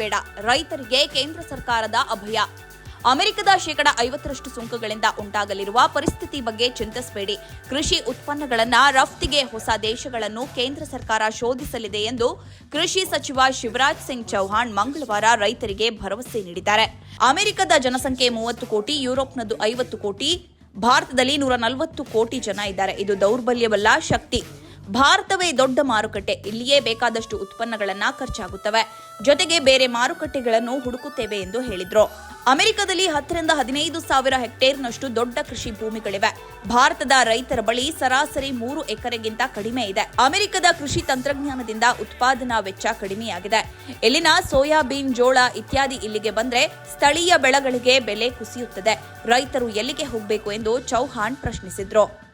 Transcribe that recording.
ಬೇಡ. ರೈತರಿಗೆ ಕೇಂದ್ರ ಸರ್ಕಾರದ ಅಭಯ. ಅಮೆರಿಕದ ಶೇಕಡ ಐವತ್ತರಷ್ಟು ಸುಂಕಗಳಿಂದ ಉಂಟಾಗಲಿರುವ ಪರಿಸ್ಥಿತಿ ಬಗ್ಗೆ ಚಿಂತಿಸಬೇಡಿ. ಕೃಷಿ ಉತ್ಪನ್ನಗಳನ್ನು ರಫ್ತಿಗೆ ಹೊಸ ದೇಶಗಳನ್ನು ಕೇಂದ್ರ ಸರ್ಕಾರ ಶೋಧಿಸಲಿದೆ ಎಂದು ಕೃಷಿ ಸಚಿವ ಶಿವರಾಜ್ ಸಿಂಗ್ ಚೌಹಾಣ್ ಮಂಗಳವಾರ ರೈತರಿಗೆ ಭರವಸೆ ನೀಡಿದ್ದಾರೆ. ಅಮೆರಿಕದ ಜನಸಂಖ್ಯೆ ಮೂವತ್ತು ಕೋಟಿ ಯುರೋಪ್ನದು ಐವತ್ತು ಕೋಟಿ, ಭಾರತದಲ್ಲಿ ನೂರ ನಲವತ್ತು ಕೋಟಿ ಜನ ಇದ್ದಾರೆ. ಇದು ದೌರ್ಬಲ್ಯವಲ್ಲ, ಶಕ್ತಿ. ಭಾರತವೇ ದೊಡ್ಡ ಮಾರುಕಟ್ಟೆ, ಇಲ್ಲಿಯೇ ಬೇಕಾದಷ್ಟು ಉತ್ಪನ್ನಗಳನ್ನ ಖರ್ಚಾಗುತ್ತವೆ. ಜೊತೆಗೆ ಬೇರೆ ಮಾರುಕಟ್ಟೆಗಳನ್ನು ಹುಡುಕುತ್ತೇವೆ ಎಂದು ಹೇಳಿದ್ರು. ಅಮೆರಿಕದಲ್ಲಿ ಹತ್ತರಿಂದ ಹದಿನೈದು ಸಾವಿರ ಹೆಕ್ಟೇರ್ನಷ್ಟು ದೊಡ್ಡ ಕೃಷಿ ಭೂಮಿಗಳಿವೆ. ಭಾರತದ ರೈತರ ಬಳಿ ಸರಾಸರಿ ಮೂರು ಎಕರೆಗಿಂತ ಕಡಿಮೆ ಇದೆ. ಅಮೆರಿಕದ ಕೃಷಿ ತಂತ್ರಜ್ಞಾನದಿಂದ ಉತ್ಪಾದನಾ ವೆಚ್ಚ ಕಡಿಮೆಯಾಗಿದೆ. ಇಲ್ಲಿನ ಸೋಯಾಬೀನ್, ಜೋಳ ಇತ್ಯಾದಿ ಇಲ್ಲಿಗೆ ಬಂದ್ರೆ ಸ್ಥಳೀಯ ಬೆಳೆಗಳಿಗೆ ಬೆಲೆ ಕುಸಿಯುತ್ತದೆ. ರೈತರು ಎಲ್ಲಿಗೆ ಹೋಗಬೇಕು ಎಂದು ಚೌಹಾಣ್ ಪ್ರಶ್ನಿಸಿದ್ರು.